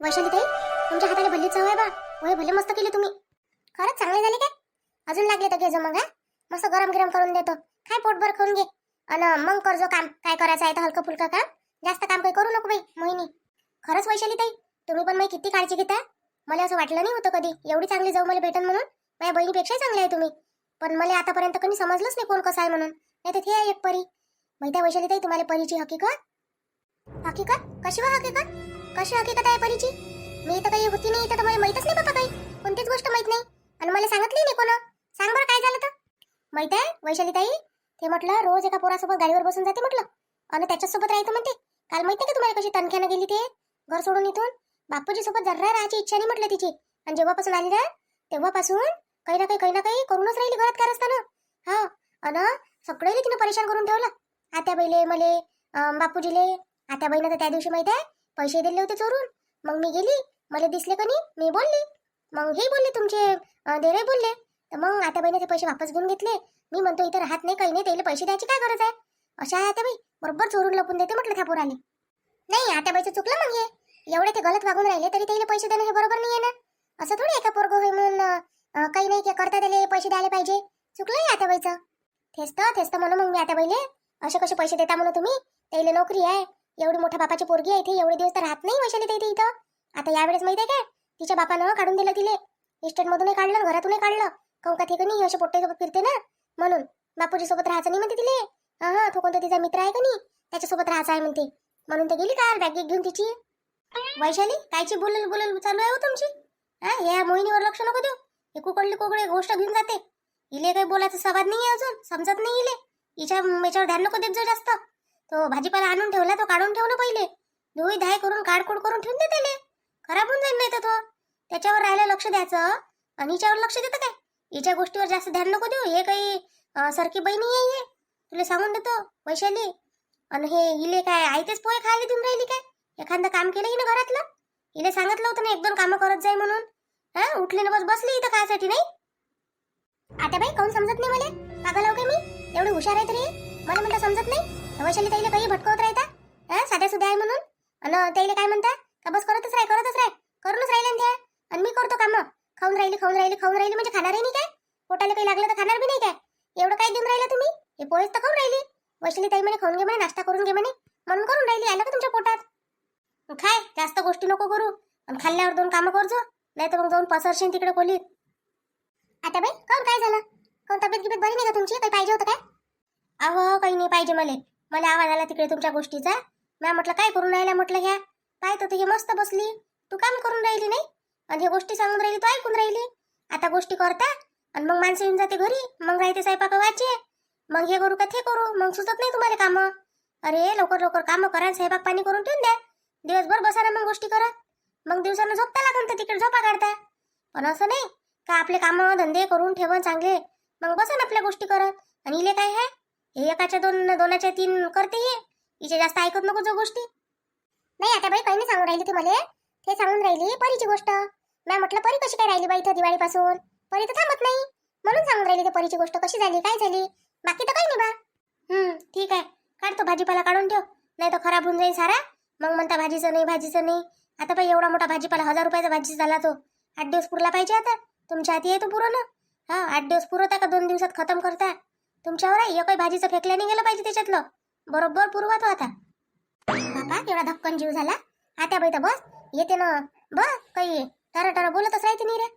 वैशाली ताई तुमच्या हाताने भल्ली चव आहे बा. वय भले मस्त केले तुम्ही. खरंच चांगले झाले काय? अजून लागले तर घे मग हा? मस्त गरम गरम करून देतो. काय पोटभर खाऊन घे. अन मग करजो काम. काय करायचं आहे तर हलकं फुलकं काम जास्त काम काही करू नको बाई मोहिनी. खरंच वैशाली ताई तुम्ही पण मी किती काळजी घेता? मला असं वाटलं नाही होतं कधी. एवढी चांगली जाऊ मला भेटन म्हणून. माझ्या बहिणीपेक्षाही चांगले आहे तुम्ही. पण मला आतापर्यंत कधी समजलंच नाही कोण कसं आहे म्हणून. नाही तर ती आहे एक परी. माहिती वैशाली ताई तुम्हाला परीची हकीकत? हकीकत? कशी वा हकीकत? कशी हकीकत आहे परीची? मी तर काही होती नाही तर तुम्हाला माहितच नाही बाबा काही. कोणतीच गोष्ट माहीत नाही. आणि मला सांगितली नाही कोण. सांग बरं काय झालं तर? माहीत आहे वैशाली ताई ते म्हटलं रोज एका पोरासोबत गाडीवर बसून जाते म्हटलं. आणि त्याच्यासोबत राहतो म्हणते. काल माहिती का तुम्हाला कशी तनख्यानं गेली ते? घर सोडून इथून. बापूजी सोबत जर्रा राहायची इच्छा नाही म्हटलं तिची. आणि जेव्हापासून आली ना तेव्हापासून काही ना काही काही ना काही करूनच राहिली घरात काय असताना हा अन सगळे तिनं परेशान करून ठेवलं. आत्या बैले मले बापूजीले. आत्या बहिणं तर त्या दिवशी माहीत आहे पैसे दिले होते चोरून. मग मी गेली. मला दिसले का नाही? मी बोलली. मग हे बोलले तुमचे देवे बोलले. तर मग आता बहिणी ते पैसे वापस घेऊन घेतले. मी म्हणतो इथं राहत नाही काही नाही त्याला पैसे द्यायची काय गरज आहे? अशा आहे बाई. बरोबर चोरून लपून देते म्हटलं त्या पोराने नाही आता बाईचं चुकलं मग हे. एवढे ते गलत वागून राहिले तरी त्याला पैसे देणं हे बरोबर नाही आहे ना? असं थोडी एका पोरगो होई म्हणून काही नाही की करता त्याला पैसे द्यायला पाहिजे. चुकलं आत्याबाईचं तेच तर तेच तर म्हणून मग मी आत्याबाईले असे कसे पैसे देता म्हणून तुम्ही? त्याला नोकरी आहे. एवढी मोठ्या बापाची पोरगी आहे इथे एवढे दिवस तर राहत नाही वैशाली ताई इथं. आता यावेळेस माहिती आहे काय? तिच्या बापानं काढून दिलं तिले. इस्टेटमधूनही काढलं घरातूनही काढलं. काहून का ठिकाणी असे पोट्टेसोबत फिरते ना? म्हणून बापूजी सोबत राहायचं नाही म्हणते तिले. हा तो कोणता तिचा मित्र आहे का नाही? त्याच्यासोबत राहायचं आहे म्हणते. म्हणून ते गेली काल बॅग घेऊन तिची. वैशाली कायची बोलल बोलल चालू आहे हो तुमची? हा या मोहिनीवर लक्ष नको देऊ. हे कुकडली कुकडे गोष्ट घेऊन जाते. इले काही बोलायचा संवाद नाही अजून. समजत नाही इले. हिच्या याच्यावर ध्यान नको देत जाऊ जास्त. तो भाजीपाला आणून ठेवला तो काढून ठेव ना पहिले. धुई धाय करून काढकूड करून ठेवून दे त्याले. खराब होऊन जाईल नाही तर तो. त्याच्यावर राहायला लक्ष द्यायचं आणि हिच्यावर लक्ष देतं काय? हिच्या गोष्टीवर जास्त ध्यान नको देऊ. हे काही सारखी सरकी बहिणी आहे हे. तुला सांगून देतो वैशाली. आणि हे इले काय आयतेच पोहे खायला देऊन राहिली काय? एखादं काम केलं ना घरातलं? हिने सांगितलं होतं ना एक दोन कामं करत जाय म्हणून. हा उठली ना बस बसली इथं खायसाठी नाही? आता बाई काऊन समजत नाही मला? पागल हो काय मी? एवढी हुशार आहे तरी? मला म्हणता समजत नाही? वैशाली ताईला काही भटकवत राहता? साध्या सुद्धा आहे म्हणून? आणि ताईला काय म्हणता? का बस करतच राह करतच राह करूनच राहिले ना त्या. आणि मी करतो काम. खाऊन राहिली खाऊन राहिली खाऊन राहिली म्हणजे खाणारही नाही काय? पोटाला काही लागलं तर खाणार बी नाही काय? एवढं काय देऊन राहिलं तुम्ही? हे पोहेच तर खाऊन राहिली. वैशाली ताई म्हणे खाऊन घे म्हणे नाश्ता करून घे म्हणे. म्हणून करून राहिली आलं का तुमच्या पोटात? खाय जास्त गोष्टी नको करू. आणि खाल्ल्यावर दोन कामं करजो नाही तर मग जाऊन पसरशीन तिकडे खोलीत. आता बाई काऊन काय झालं? कोण तब्येत गिबेत बरी नाही का तुमची? काही पाहिजे होतं काय? अहो काही नाही पाहिजे मला मला आवाज आला तिकडे तुमच्या गोष्टीचा. मॅम म्हटलं काय करून राहिला म्हटलं ह्या? काय तर हे मस्त बसली. तू काम करून राहिली नाही? आणि हे गोष्टी सांगून राहिली तू ऐकून राहिली? आता गोष्टी करता आणि मग माणसं येऊन जाते घरी. मग राहते स्वयंपाक वाचे मग हे करू का ते करू? मग सुचत नाही तुम्हाला कामं. अरे लवकर लवकर कामं करा स्वयंपाक पाणी करून ठेवून द्या. दिवसभर बसा ना मग गोष्टी करत. मग दिवसानं झोपता लागून तर तिकडे झोपा काढता. पण असं नाही. का आपले कामं धंदे करून ठेवून चांगले? मग बसा ना आपल्या गोष्टी करत. आणि इले काय आहे? हे एकाच्या दोन दोनाच्या तीन करते ये हिचे जास्त ऐकत नको जो गोष्टी. नाही आता बाई काही नाही सांगून राहिली ती मला. ते सांगून राहिली परीची गोष्ट. मी म्हटलं परी कशी काय राहिली बाई इथं दिवाळीपासून? परी तर थांबत नाही. म्हणून सांगून राहिली ते परीची गोष्ट कशी झाली काय झाली? बाकी तर काही नाही बा. हम्म ठीक आहे. काढतो भाजीपाला काढून ठेव. नाही तर खराब होऊन जाईल सारा. मग म्हणता भाजीचं नाही भाजीचं नाही. आता बाई एवढा मोठा भाजीपाला हजार रुपयाचा भाजी झाला तो. आठ दिवस पुरला पाहिजे आता. तुमच्या हाती आहे तो ना हा आठ दिवस पुरवता का दोन दिवसात खतम करता? तुमच्यावर आहे. एकही भाजीचं फेकल्या नाही गेलं पाहिजे त्याच्यातलं. बरोबर पुरवा तो आता. बापा एवढा धक्कन जीव झाला. आता बाई तर बस. येते ना. बस काही टर टर बोलतच राहते नाही रे.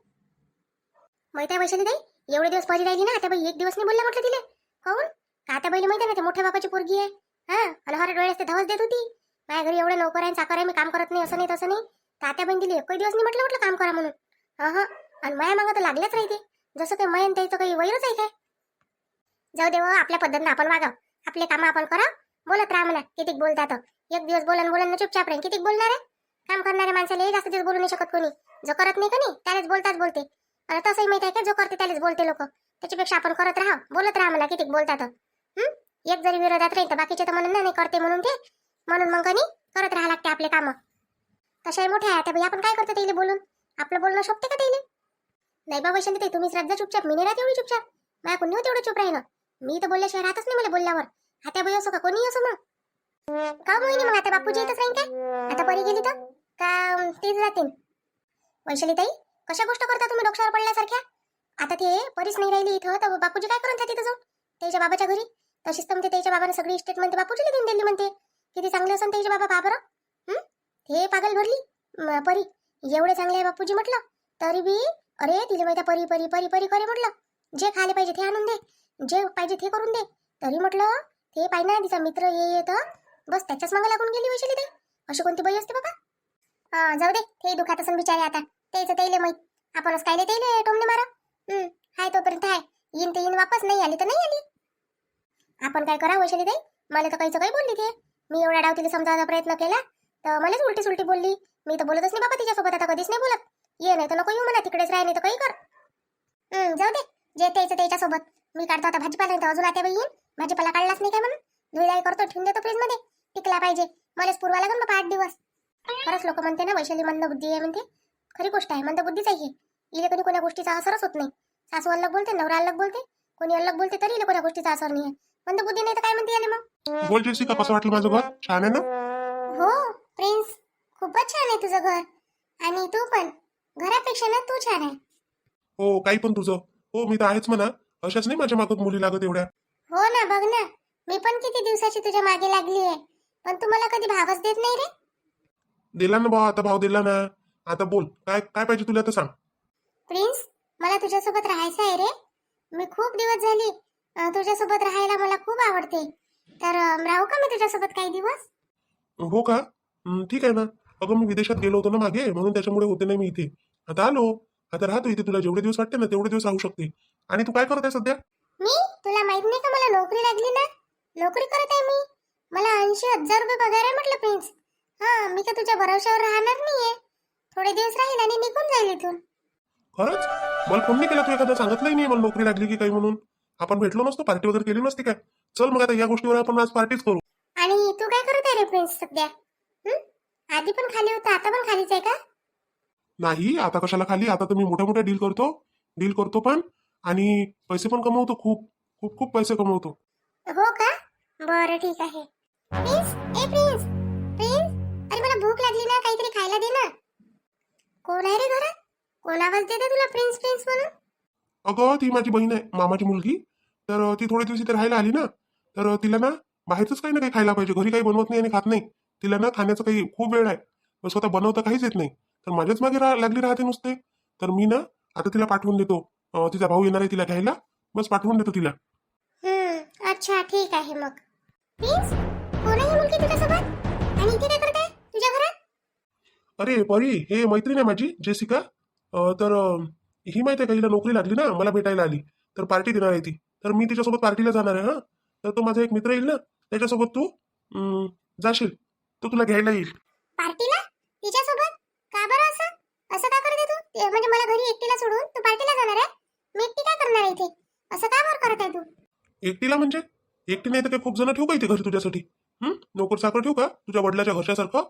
माहिती आहे वैशाली ताई एवढे दिवस पाहिजे राहिली ना. आता बाई एक दिवस नाही बोलले म्हटलं तिले. काहून का आता बाईला माहिती ना ते मोठ्या बापाची पोरगी आहे. हा आणि हर डोळ्यास ते धवस देत होती. माझ्या घरी एवढे नोकर आहे साखर आहे मी काम करत नाही असं नाही तसं नाही. तात्या बहीण दिली एकही दिवस नाही म्हटलं म्हटलं काम करा म्हणून. हा हा आणि माया मागं तर लागल्याच राहते. जसं काही मयन त्याचं काही वैरच आहे काय? जाऊ दे हो आपल्या पद्धतीनं आपण वागाव. आपले काम आपण करा बोलत राहा म्हणा कितीक बोलतात एक दिवस बोलन बोलन ना चुपचाप राहील कितीक बोलणार आहे? काम करणाऱ्या माणसाला जास्त दिवस बोलू नाही शकत कोणी. जो करत नाही का नाही त्यालाच बोलताच बोलते. आणि तसंही माहिती आहे का जो करते त्यालाच बोलते लोक. त्याच्यापेक्षा आपण करत राहा बोलत राहा म्हणा कितीक बोलतात हम्म एक जरी विरोधात राहील तर बाकीचे तर म्हणून नाही करते म्हणून ते. म्हणून मग कधी करत राहा लागते आपले कामं. तशाही मोठे आहे त्या आपण काय करतो त्याला बोलून? आपलं बोलणं शोभते का त्याला? नाही बाबा ते तुम्ही श्रद्धा चुपचाप. मी नाही राहत एवढी चुपचाप. माझ्या कोणी होते एवढं चुप राहिलं. मी तर बोलल्याशिवाय राहतच नाही मला बोलल्यावर. आता बाई असो का कोणी असो मग. का मोहिनी मग आता बापूजी येतच राहीन काय? आता परी गेली तर? का तेच जातील वैशाली ताई कशा गोष्ट करता तुम्ही डोक्षावर पडल्यासारख्या? आता ते परीच नाही राहिली इथं तर बापूजी काय करून तिथं? जाऊन त्याच्या बाबाच्या घरी? तशीच तर म्हणते त्याच्या बाबाने सगळी इस्टेट म्हणते बापूजीला देऊन दिली म्हणते. किती चांगले असन त्याच्या बाबा बाबर. हे? पागल भरली परी. एवढे चांगले आहे बापूजी म्हटलं तरी बी अरे तिला माहिती परी परी परी परी करे म्हटलं. जे खायला पाहिजे ते आणून दे. जे पाहिजे ते करून दे. तरी म्हटलं ते पाहिजे ना तिचा मित्र ये ये तर. बस त्याच्याच मागे लागून गेली वैशाली ते अशी कोणती बाई असते बाबा? हा जाऊ दे ते दुखात असून बिचारे आता. त्याचं त्याले माहीत. आपणच काय त्याले टोमने मारा? हम्म हाय तोपर्यंत हाय. येईन ते येईन वापस नाही आली तर नाही आली. आपण काय करा वैशाली ताई? मला तर काहीच काही बोलली ते. मी एवढा डाव तिला समजायचा प्रयत्न केला तर मलाच उलटी सुलटी बोलली. मी तर बोलतच नाही बाबा तिच्यासोबत आता कधीच नाही बोलत. ये नाही तर नको येऊ म्हणा तिकडेच राह नाही तर काही कर. हम्म जाऊ दे. जे त्याचं त्याच्यासोबत मी काढतो आता भाजीपाला नाही तर अजून आता येईन. भाजीपाला काढलाच नाही काय म्हणून? धुईलाई करतो ठेवून देतो फ्रीजमध्ये टिकला पाहिजे. मलाच पुरवा लागेल बाबा आठ दिवस. खरंच लोक म्हणते ना वैशाली मंद बुद्धी आहे म्हणते. खरी गोष्ट आहे मंद बुद्धीच आहे इले कधी कोण्या गोष्टीचा असरच होत नाही. सासू अलग बोलते नवरा अलग बोलते. कोणी अलग बोलते तरी इले कोण्या गोष्टीचा असर नाही आहे मंद बुद्धी नाही तर काय म्हणते याले मग? बोल जेसिका कसं वाटलं माझं घर? छान आहे ना? हो प्रिन्स खूपच छान आहे तुझं घर. आणि तू पण. घरापेक्षा ना तू छान आहे. हो काही पण तुझं. हो मी तर आहेच म्हणा. अशाच नाही माझ्या मागत मुली लागत एवढ्या? हो ना बघ ना. मी पण किती दिवसाची तुझ्या मागे लागली आहे. पण तू मला कधी भागच देत नाही रे? दिला ना भाऊ आता भाव दिला ना. आता बोल काय काय पाहिजे तुला आता सांग. प्रिन्स मला तुझ्यासोबत राहायचं आहे रे. मी खूप दिवस झाली अं, तुझ्यासोबत राहायला मला खूप आवडते. तर अं, राहू का मी तुझ्यासोबत काही दिवस? हो का? हं, ठीक आहे ना. अगं मी विदेशात गेलो होतो ना मागे म्हणून त्याच्यामुळे होते नाही मी इथे. आता आलो. आता राहतो इथे तुला जेवढे दिवस वाटते ना तेवढे दिवस राहू शकते. आणि तू काय करत आहे सध्या? मी? तुला माहीत नाही का मला नोकरी लागली ना? नोकरी करत आहे मी. मला ऐंशी हजार रुपये पगार आहे म्हटलं प्रिन्स. हा मी का तुझ्या भरोश्यावर राहणार नाहीये. थोडे दिवस राहील आणि निघून जाईल इथून. खरंच? मला फोन नाही केला तू एखादा सांगितलंही नाही मला नोकरी लागली की काही म्हणून? आपण भेटलो नसतो पार्टी वगैरे केली नसती काय? चल मग आता या गोष्टीवर आपण आज पार्टीच करू. आणि तू काय करत आहे रे प्रिन्स सध्या? हं? आधी पण खाली होता आता पण खालीच आहे का? नाही आता कशाला खाली? आता तर मी मोठ्या मोठ्या डील करतो. डील करतो पण आणि पैसे पण कमवतो खूप खूप खूप पैसे कमवतो. हो का? बरं ठीक आहे. प्रिन्स ए प्रिन्स प्रिन्स अरे मला भूक लागली ना काहीतरी खायला दे ना. कोण आहे रे घरात? कोण आवाज देते तुला प्रिन्स प्रिन्स म्हणून? अगं ती माझी बहीण आहे मामाची मुलगी. तर ती थोडे दिवस इथे राहायला आली ना तर तिला ना बाहेरच काही ना काही खायला पाहिजे. घरी काही बनवत नाही आणि खात नाही. तिला ना खाण्याचं काही खूप वेळ आहे. मग स्वतः बनवता काहीच येत नाही. तर माझ्याच मागे रा- लागली राहते नुसते. तर मी ना आता तिला पाठवून देतो. तिचा भाऊ येणार आहे तिला घ्यायला. बस पाठवून देतो तिला. हम्म अच्छा ठीक आहे मग. प्रिन्स कोण आहे मुलगी तुझ्यासोबत? आणि इथे काय करत आहे? तुझ्या घरात? अरे परी हे मैत्रीण आहे माझी जेसिका. अं, तर अं, ही माहिती आहे का हिला नोकरी लागली ना मला भेटायला आली. तर पार्टी देणार आहे ती. तर मी तिच्यासोबत पार्टीला जाणार आहे हा. तर तो माझा एक मित्र येईल ना त्याच्यासोबत तू अं, जाशील. तो तुला घ्यायला येईल. पार्टीला? तिच्यासोबत? का बरं असं? असं का करते तू? ते- म्हणजे मला घरी एकटीला सोडून तू पार्टीला जाणार आहे? मी एकटी काय करणार आहे इथे? असं का बरं करत आहे तू? एकटीला म्हणजे? एकटी नाही तर काय खूप जण ठेवू का इथे घरी तुझ्यासाठी? हं? नोकर चाकर ठेवू का? तुझ्या वडिलाच्या घरच्यासारखं?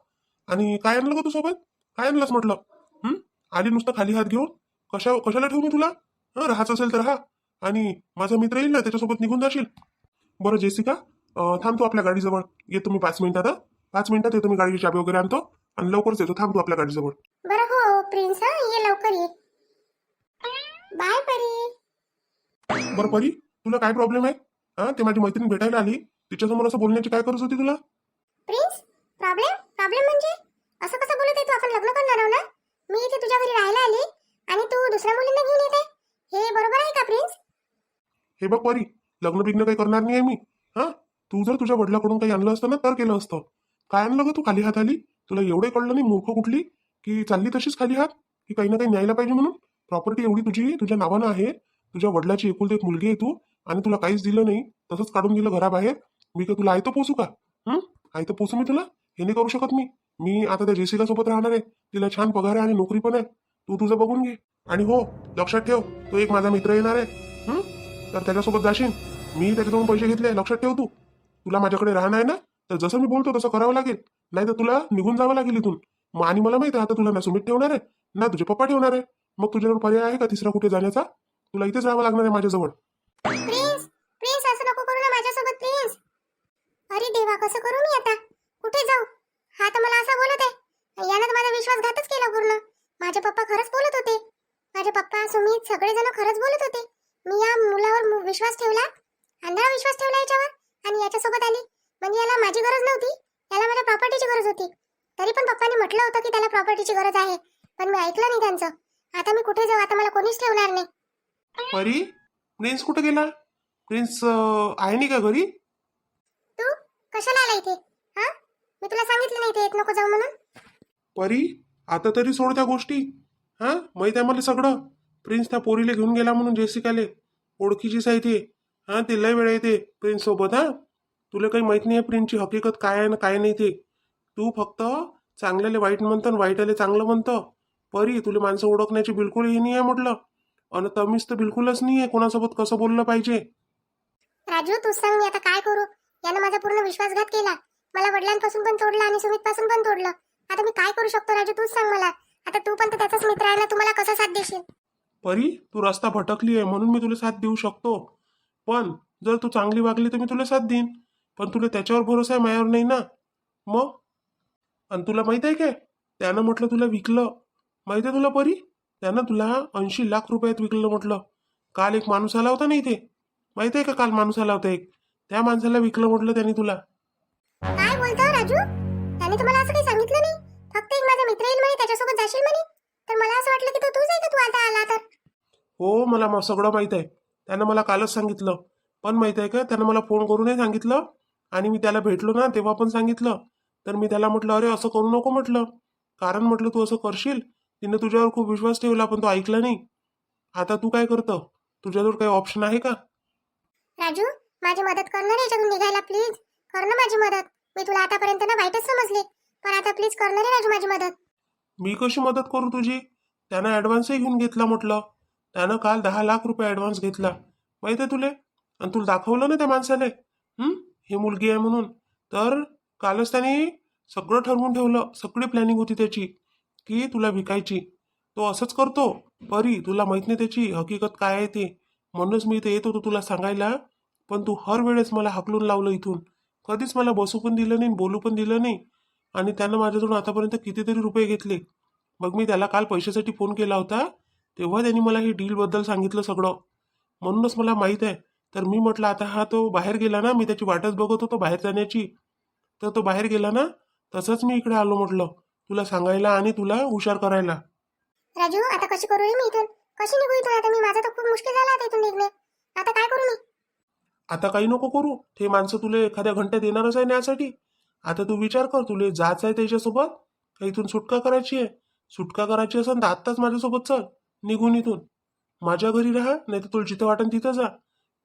आणि काय आणलं का तू सोबत? काय आणलंस म्हटलं? हं? आली नुसतं खाली हात घेऊन? कशा कशाला ठेवू मी तुला? हं राहायचं असेल तर राहा. आणि माझा मित्र येईल ना त्याच्यासोबत निघून जाशील. बरं जेसिका अं, थांब तू आपल्या गाडीजवळ. येतो मी पाच मिनिटात हं? पाच मिनिटात येतो मी गाडीची चाबी वगैरे आणतो. आणि लवकरच येतो. थांब तू आपल्या गाडीजवळ. बरं हो प्रिन्स हा ये लवकर ये. बाय परी. बरं परी तुला काय प्रॉब्लेम आहे? हा ते माझी मैत्रीण भेटायला आली. तिच्यासमोर असं बोलण्याची काय गरज होती तुला? प्रिन्स प्रॉब्लेम प्रॉब्लेम म्हणजे? असं कसं बोलत आहे तू? आपण लग्न करणार आहो ना? मी इथे तुझ्या घरी राहायला आली आणि तू दुसऱ्या मुलींना घेऊन येते. हे बरोबर आहे का प्रिन्स हे बघ परी लग्न बिग्न काही करणार नाही आहे मी. हा तू जर तुझ्या वडिलाकडून काही आणलं असतं ना तर केलं असतं. काय आणलं ग तू? खाली हात आली? तुला एवढे कळलं नाही मूर्ख कुठली? की चालली तशीच खाली हात? की काही ना काही न्यायला पाहिजे म्हणून? प्रॉपर्टी एवढी तुझी तुझ्या नावानं आहे तुझ्या वडिलाची एकुलती एक मुलगी आहे तू आणि तुला काहीच दिलं नाही तसंच काढून दिलं घराबाहेर. मी का तुला आयतं पोसू का? हं? आयतं पोसू मी तुला? हे नाही करू शकत मी. मी आता त्या जेसिका सोबत राहणार आहे. तिला छान पगार आहे आणि नोकरी पण आहे. तू तुझं बघून घे. आणि हो लक्षात ठेव तो एक माझा मित्र येणार आहे. हं? तर त्याच्यासोबत जाशील. मी त्याच्याकडून पैसे घेतले लक्षात ठेव तू. तुला माझ्याकडे राहणं आहे ना? तर जसं मी बोलतो तसं करावं लागेल. नाही तर तुला निघून जावं लागेल इथून. आणि मला माहिती आहे आता तुला ना सुमित ठेवणार आहे. ना तुझे पप्पा ठेवणार आहे. मग तुझ्यावर पर्याय आहे का तिसरा कुठे जाण्याचा? तुला इथेच राहावं लागणार आहे माझ्याजवळ. प्रिन्स प्रिन्स असं नको करू ना माझ्यासोबत प्रिन्स अरे देवा कसं करू मी आता? कुठे जाऊ? हा तर मला असा बोलत आहे. यानं तर माझा विश्वासघातच केला पूर्ण. माझे पप्पा खरंच बोलत होते. माझे पप्पा सुमित सगळेजण खरंच बोलत होते. मी या मुलावर विश्वास ठेवला अंधळा विश्वास ठेवला याच्यावर आणि याच्यासोबत आली. म्हणजे याला माझी गरज नव्हती. याला माझ्या प्रॉपर्टीची गरज होती. तरी पण पप्पाने म्हटलं होतं की त्याला प्रॉपर्टीची गरज आहे. पण मी ऐकलं नाही त्यांचं. आता मी कुठे जाऊ? आता मला कोणीच ठेवणार नाही. परी प्रिन्स कुठे गेला? प्रिन्स अं, आहे नाही का घरी? तू? कशाला आला इथे? हा? मी तुला सांगितलं नाही इथे येत नको जाऊ म्हणून. परी आता तरी सोड त्या गोष्टी. हा? माहीत आहे मला सगळं. प्रिन्स त्या पोरीला घेऊन गेला म्हणून जेसिकाले. ओळखीचीच आहे ते. हा ते लय वेळ येते प्रिन्स सोबत हा? तुला काही माहीत नाही आहे प्रिन्सची हकीकत काय आहे ना काय नाही ते. तू फक्त चांगल्याले वाईट म्हणतं आणि वाईटाले चांगलं म्हणतं. परी तुला माणसं ओळखण्याची बिलकुल हे नाही आहे म्हटलं. आणि तमीच तर बिलकुलच नाही आहे कोणासोबत कसं बोललं पाहिजे? राजू तू सांग मी आता काय करू? यानं माझा पूर्ण विश्वासघात केला. मला वडिलांपासून पण तोडलं आणि सुमित पासून पण तोडलं. आता मी काय करू शकतो राजू तूच सांग मला. आता तू पण तर त्याचाच मित्र आहे ना तू मला कसा साथ देशील? परी तू रस्ता भटकली आहे म्हणून मी तुला साथ देऊ शकतो. पण जर तू चांगली वागली तर मी तुला साथ देईन. पण तुला त्याच्यावर भरोसा आहे माझ्यावर नाही ना? मग? आणि तुला माहीत आहे काय? त्यानं म्हटलं तुला विकलं. माहिती आहे तुला परी? त्यानं तुला ऐंशी लाख रुपयात विकलं म्हटलं. काल एक माणूस आला होता ना इथे. माहिती आहे का काल माणूस आला होता एक? त्या माणसाला विकलं म्हटलं त्याने तुला. काय बोलतो राजू? त्याने तर मला असं काही सांगितलं नाही. फक्त एक माझा मित्र येईल म्हणे त्याच्यासोबत जाशील म्हणे. तर मला असं वाटलं की तो तूच आहे का तू आता आला तर? हो मला म- सगळं माहीत आहे. त्यानं मला कालच सांगितलं. पण माहीत आहे का त्यानं मला फोन करूनही सांगितलं. आणि मी त्याला भेटलो ना तेव्हा पण सांगितलं. तर मी त्याला म्हटलं अरे असं करू नको म्हटलं. कारण म्हटलं तू असं करशील तिनं तुझ्यावर खूप विश्वास ठेवला पण तो ऐकला नाही. आता तू काय करतं? तुझ्याजवळ काही ऑप्शन आहे का? राजू माझी मदत कर ना रे याच्यातून निघायला प्लीज कर ना माझी मदत. मी तुला आतापर्यंत ना वाईटच समजले पण आता प्लीज कर ना रे राजू माझी मदत. मी कशी मदत करू तुझी? त्यानं ॲडव्हान्सही घेऊन घेतला म्हटलं. त्यानं काल दहा लाख रुपये ॲडव्हान्स घेतला. माहिती आहे तुले? आणि तुला दाखवलं ना त्या माणसाले हं? ही मुलगी आहे म्हणून. तर कालच त्याने सगळं ठरवून ठेवलं. सगळी प्लॅनिंग होती त्याची. की तुला विकायची? तो असंच करतो? परी तुला माहीत नाही त्याची हकीकत काय आहे ते. म्हणूनच मी इथे येत होतो तुला सांगायला. पण तू हर वेळेस मला हाकलून लावलं इथून. कधीच मला बसू पण दिलं नाही बोलू पण दिलं नाही. आणि त्यानं माझ्याजवळ आतापर्यंत कितीतरी रुपये घेतले. मग मी त्याला काल पैशासाठी फोन केला होता. तेव्हा त्यांनी मला हे डीलबद्दल सांगितलं सगळं. म्हणूनच मला माहीत आहे. तर मी म्हटलं आता हा तो बाहेर गेला ना मी त्याची वाटच बघत होतो बाहेर जाण्याची. तर तो बाहेर गेला ना तसंच मी इकडे आलो म्हटलं. तुला सांगायला आणि तुला हुशार करायला. राजू आता कशी करू रे मी इथून? कशी निघू इथून? आता मी माझा तर खूप मुश्किल झाला आता इथून निघणे. आता काय करू मी? आता काही नको करू. ते माणसं तुला एखाद्या घंट्यात येणारच आहे न्यासाठी आता तू विचार कर तुला जायचं आहे त्याच्यासोबत? का इथून सुटका करायची आहे? सुटका करायची असेल तर आत्ताच माझ्यासोबत चल. निघून इथून. माझ्या घरी राहा नाही तर तुला जिथं वाटेल तिथं जा.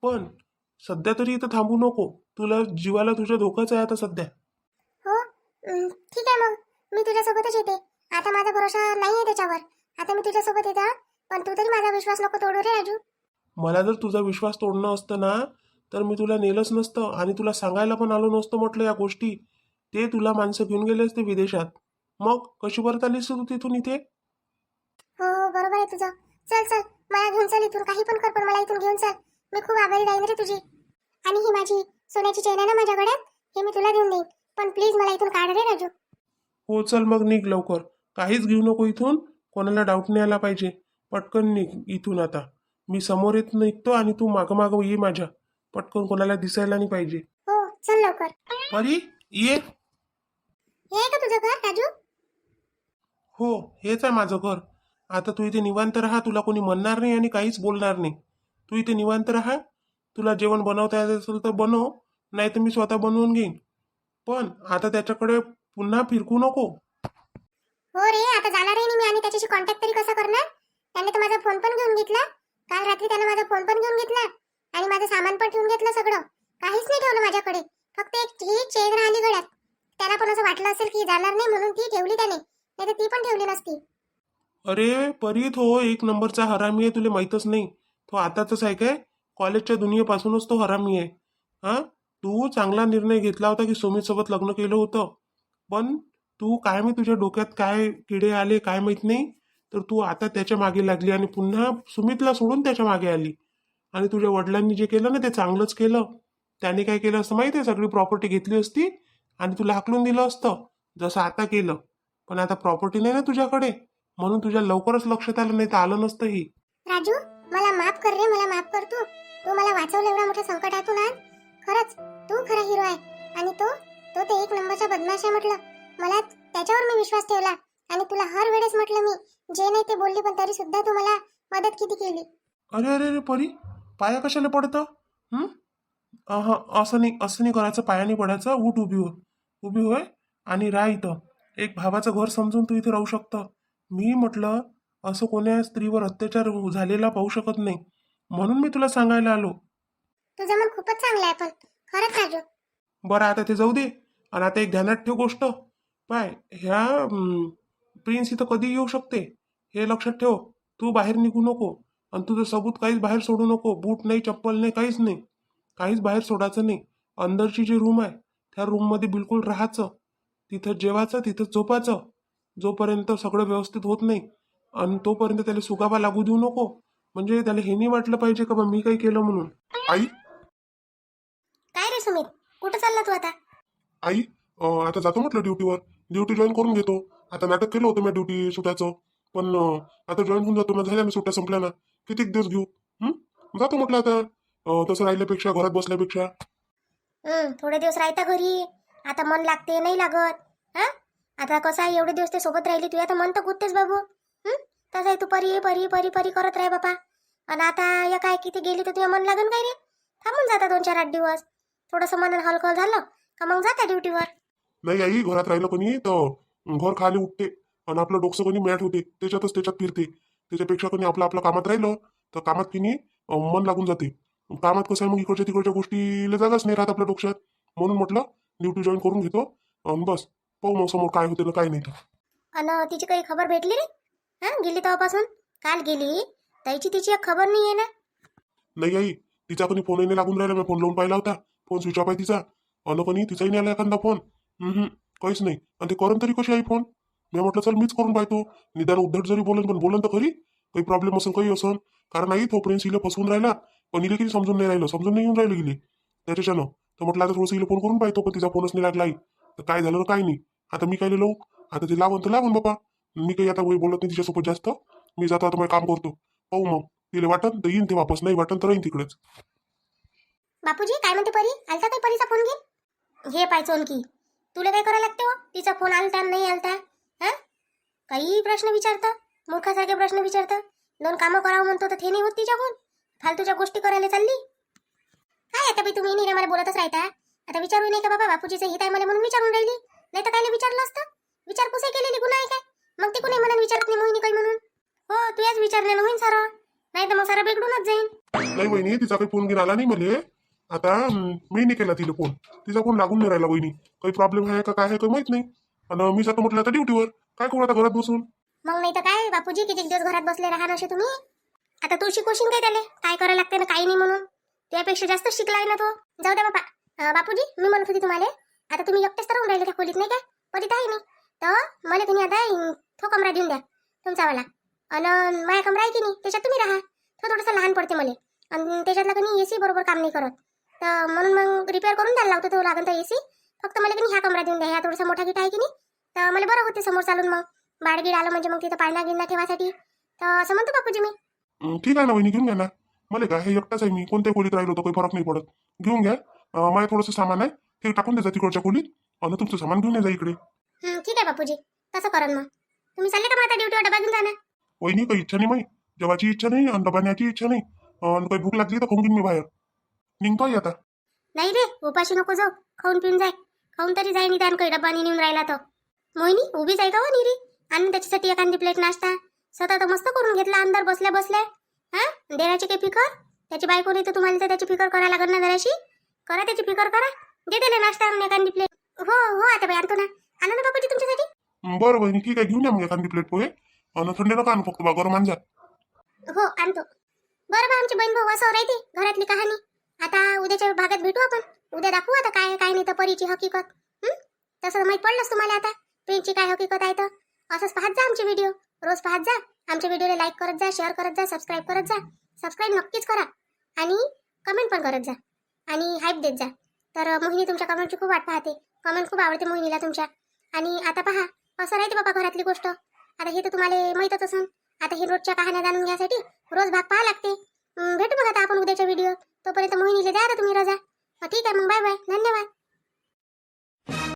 पण सध्या तरी इथं थांबू नको. तुला जीवाला तुझ्या धोकाच आहे आता सध्या. हो? ठीक आहे मग. मी तुझ्यासोबतच येते. आता माझा भरोसा नाही आहे त्याच्यावर. आता मी तुझ्यासोबत येते. पण तू तरी माझा विश्वास नको तोडू रे राजू. मला जर तुझा विश्वास तोडणं असतं ना तर मी तुला नेलंच नसतं आणि तुला सांगायला पण आलो नसतं म्हटलं या गोष्टी. ते तुला माणसं घेऊन गेले असते विदेशात. मग कशी परत आलीस तू तिथून इथे? हो हो बरोबर आहे तुझं. चल चल. मला घेऊन चल इथून. काही पण कर पण मला इथून घेऊन चल. मी खूप आभारी राहीन रे तुझी. आणि ही माझी सोन्याची चेन आहे ना माझ्या गळ्यात? हे मी तुला देऊन देईन. पण प्लीज मला इथून काढ रे राजू. हो चल मग निघ लवकर. काहीच घेऊ नको इथून. कोणाला डाऊट नाही आला पाहिजे. पटकन निघ इथून आता. मी समोर येत निघतो आणि तू मागं मागं ये माझ्या. पटकन कोणाला दिसायला नाही पाहिजे. हो चल लवकर. परी ये. हे आहे का तुझं घर राजू? हो हेच आहे माझं घर. आता तू इथे निवांत राहा तुला कोणी म्हणणार नाही आणि काहीच बोलणार नाही. तू इथे निवांत राहा. तुला जेवण बनवता येत असेल तर बनव नाही तर मी स्वतः बनवून घेईन. पण आता त्याच्याकडे पुन्हा फिरकू नको. हो रे आता जाणार आहे मी आणि त्याच्याशी कॉन्टॅक्ट तरी कसा करणार? त्याने तर माझा फोन पण घेऊन घेतला. काल रात्री त्याने माझा फोन पण घेऊन घेतला. आणि माझं सामान पण ठेवून घेतलं सगळं. काहीच नाही ठेवलं माझ्याकडे. फक्त एक ही चेन राहिली गळ्यात. त्याला पण असं वाटलं असेल की जाणार नाही म्हणून ती ठेवली त्याने. नाही ती पण ठेवली नसती. अरे परी तो एक नंबरचा हरामी आहे तुला माहीतच नाही. तो आताच आहे काय? कॉलेजच्या दुनियेपासूनच तो हरामी आहे. हा? तू चांगला निर्णय घेतला होता की सुमित सोबत लग्न केलं होतं. पण तू काय मी तुझ्या डोक्यात काय किडे आले काय माहीत नाही. तर तू आता त्याच्यामागे लागली आणि पुन्हा सुमितला सोडून त्याच्यामागे आली. आणि तुझ्या वडिलांनी जे केलं ना ते चांगलंच केलं. त्याने काय केलं असतं माहिती आहे सगळी प्रॉपर्टी घेतली असती आणि तुला हाकलून दिलं असतं. जसं आता केलं. पण आता प्रॉपर्टी नाही ना तुझ्याकडे. म्हणून तुझ्या लवकरच लक्षात आलं नाही तर आलं नसतं ही. राजू मला माफ कर रे मला माफ कर तू. तू मला वाचवलं एवढ्या मोठ्या संकटातून आज आहे म्हटलं मला त्याच्यावर मी विश्वास ठेवला आणि तुला हर वेळेस म्हटलं मी जे नाही ते बोलली पण तरी सुद्धा तू मला मदत किती केली. अरे अरे अरे परी पाया कशाला पडतं? हं? अहं, असं नाही असं नाही करायचं पायाने पडायचं उठ उभी हो उभी होय आणि राह इथं. एक भावाचं घर समजून तू इथे राहू शकतं. मी म्हटलं असं कोण्या स्त्रीवर अत्याचार झालेला पाहू शकत नाही. म्हणून मी तुला सांगायला आलो. तुझं मन खूपच चांगलं आहे पण खरंच राजू. बरं आता ते जाऊ दे. आणि आता एक ध्यानात ठेव गोष्ट. पाय ह्या प्रिन्स इथं कधी येऊ शकते. हे लक्षात ठेव. तू बाहेर निघू नको. आणि तुझं सबूत काहीच बाहेर सोडू नको. बूट नाही चप्पल नाही काहीच नाही. काहीच बाहेर सोडायचं नाही. अंदरची जी रूम आहे त्या रूममध्ये बिलकुल राहायचं. तिथं जेवायचं तिथं झोपायचं. जोपर्यंत सगळं व्यवस्थित होत नाही आणि तोपर्यंत त्याला सुगावा लागू देऊ नको. म्हणजे त्याला हे नाही वाटलं पाहिजे का बा मी काही केलं म्हणून? आई? काय रे सुमित? कुठं चालला तू आता? आई अं, आता जातो म्हटलं ड्युटीवर ड्युटी जॉईन करून घेतो. आता नाटक केलं होतं मी ड्युटी सुटायचं. पण अं, आता जॉईन होऊन जातो ना झाल्या ना सुट्ट्या संपल्या ना. किती दिवस घेऊ? हं? जातो म्हटलं आता. अं, तसं राहिल्यापेक्षा घरात बसल्यापेक्षा. हं, थोडे दिवस राहता घरी. आता मन लागते नाही लागत. हा आता कसं आहे एवढे दिवस ते सोबत राहिली तू आता मन तर गुत्तेच बाबू. हं? तसं आहे तू परी परी परी परी करत राह बाबा आणि आता या काय किती गेली तर तुझ्या मन लागन काय रे? थांबून जाता दोन चार आठ दिवस. थोडंसं मन हलकल झालं. का मग जाता ड्युटीवर नाही आई घरात राहिलं कोणी तर घर खाली उठते आणि आपलं डोकसं कोणी मॅट होते त्याच्यातच त्याच्यात फिरते. त्याच्यापेक्षा कोणी आपलं आपलं कामात राहिलं तर कामात किनी मन लागून जाते. कामात कसं आहे मग इकडच्या तिकडच्या गोष्टीला जागाच नाही राहत आपल्या डोक्यात. म्हणून म्हटलं ड्युटी जॉईन करून घेतो आणि बस. पाहू मग समोर काय होते ना काय नाही. आणि तिची काही खबर भेटली रे? हा गेली तेव्हापासून? काल गेली? त्याची तिची एक खबर नाही आहे ना? नाही आई तिचा कोणी फोनही नाही लागून राहिला मी फोन लावून पाहिला होता. फोन स्विच ऑफ आहे तिचा. अन पण तिचाही नाही आला एखादा फोन काहीच नाही. आणि ते करून तरी कशी आहे फोन मी म्हटलं चल मीच करून पाहतो. निदान उद्धट जरी बोलन पण बोलन तर खरी. काही प्रॉब्लेम असेल काही असेल कारण नाही तो प्रिन्स हिला फसवून राहिला. पण हिला किती समजून नाही राहिलं. समजून नाही येऊन राहिलं गेली. त्याच्याच्यानं. तर म्हटलं आता थोडंसं हिला फोन करून पाहतो पण तिचा फोनच नाही लागला तर काय झालं काय नाही. आता मी काय लावू आता ते लावून तर लावून बाबा मी काही आता वही बोलत नाही तिच्यासोबत जास्त. मी जातो आता मग काम करतो. पाहू मग. तिला वाटत तर येईन ते वापस. नाही वाटत तर राहीन तिकडेच. बापूजी काय म्हणते परी? आलता काही परीचा फोन घेईन हे पाहिजे की तुला काय करायला लागते हो? तिचा फोन आलता नाही आलता? हा? काही प्रश्न विचारतं? मूर्खासारखे प्रश्न विचारतं? दोन कामं करावं म्हणतो तर ते नाही होत तिच्याकडून? फालतूच्या गोष्टी करायला चालली? काय आता बाई तुम्ही नाही मला बोलतच राहता? आता विचारू नाही का बाबा बापूजीचं? हित आहे मला म्हणून विचारून राहिली. नाही तर कायला विचारलं असतं? विचारपूसही केलेली गुन्हा आहे काय? मग ते कुणी म्हणून विचारत नाही मोहिनी काही म्हणून? हो तू याच विचारल्यानं होईन सारं. नाही तर मग सारा बिघडूनच जाईन. नाही वहिनी तिचा काही फोन घेऊन आला नाही मला. आता मी नाही केला तिला फोन तिचा फोन लागून नाही राहिला वहिनी काही प्रॉब्लेम आहे का काय आहे काही माहीत नाही. आणि मी जातो म्हटलं आता ड्युटीवर काय करू आता घरात बसून? मग नाही तर काय बापूजी किती दिवस घरात बसले राहा नसे तुम्ही? आता तू शिकवशील काय त्याले? काय करायला लागते ना काही नाही म्हणून. त्यापेक्षा जास्त शिकलाय ना तो. जाऊ द्या बापा. अं, बापूजी मी म्हणत होती तुम्हाला आता तुम्ही एकटेच तर राहून राहिले त्या खोलीत नाही काय पतीत आहे नाही तर मला तुम्ही आता अं, तो कमरा देऊन द्या तुमचा वाला. आणि माझा कमरा आहे की नाही त्याच्यात तुम्ही राहा. तो थोडंसं लहान पडते मला. आणि त्याच्यातला कधी एसी बरोबर काम नाही करत. तर म्हणून मग रिपेअर करून द्यायला लावतो तो लागन तर एसी फक्त मला की नाही ह्या कमरा देऊन द्या ह्या थोडासा मोठा गिटा आहे की नाही? तर मला बरं होते समोर चालून मग. बाडगीड आलं म्हणजे मग तिथं पाळणा गिरणा ठेवासाठी. तर असं म्हणतो बापूजी मी. ठीक आहे ना वहिनी घेऊन घ्या ना. मला काय हे एकटाच आहे मी. कोणत्या खोलीत राहिलो तर काही फरक नाही पडत. घेऊन घ्या. अं, माझं थोडंसं सामान आहे ते टाकून द्यायचं तिकडच्या खोलीत. आणि तुमचं सामान घेऊन या इकडे. हं, ठीक आहे बापूजी. तसं करन मग. तुम्ही चालले का मग आता ड्युटीवर डबा घेऊन जाणार वहिनी काही इच्छा नाही माही जेवाची इच्छा नाही आणि डबाण्याची इच्छा नाही. आणि काही भूक लागली तर खाऊन घेईन मी बाहेर. निघतोय आता. नाही रे उपाशी नको जाऊ. खाऊन पिऊन जाय. खाऊन तरी जाय निदान काही डब्बा नाही नेऊन राहिला तर. मोहिनी उभीच आहे का हो निरी? आणि त्याच्यासाठी एखादी प्लेट नाश्ता. स्वतः तर मस्त करून घेतला अंदर बसल्या बसल्या. हा? देराची काही फिकर? त्याची बायको नाही तर तुम्हाला तर त्याची फिकर करायला लागत ना जराशी? करा त्याची फिकर करा. दे त्याला नाश्ता आणून एखादी प्लेट हो हो आता बाई आणतो ना. आणा ना बापूजी तुमच्यासाठी. बरं वहिनी ठीक आहे घेऊन या मग एखादी प्लेट पोहे. आणि थंडी नका आणू फक्त बा गरम आणजा. हो आणतो. बरं बा आमची बहीण भाऊ असं राहते घरातली कहाणी. आता उद्याच्या भागात भेटू आपण. उद्या दाखवू आता काय काय नाही तर परीची हकीकत. तसं माहीत पडलंच तुम्हाला आता. प्रिंटची काय हकीकत आहे तर? असंच पाहत जा आमचे व्हिडिओ रोज पाहत जा. आमच्या व्हिडिओला लाईक करत जा शेअर करत जा सबस्क्राईब करत जा. सबस्क्राईब नक्कीच करा. आणि कमेंट पण करत जा. आणि हाईप देत जा. तर मोहिनी तुमच्या कमेंटची खूप वाट पाहते. कमेंट खूप आवडते मोहिनीला तुमच्या. आणि आता पहा असं राहते बाबा घरातली गोष्ट. आता हे तर तुम्हाला माहीतच असेल आता हे रोजच्या कहाण्या जाणून घ्यासाठी रोज भाग पाहा लागते. भेटू मग आता आपण उद्याच्या व्हिडिओत तोपर्यंत मोहिनीला द्या आता तुम्ही रजा. अं, ठीक आहे मग बाय बाय. धन्यवाद.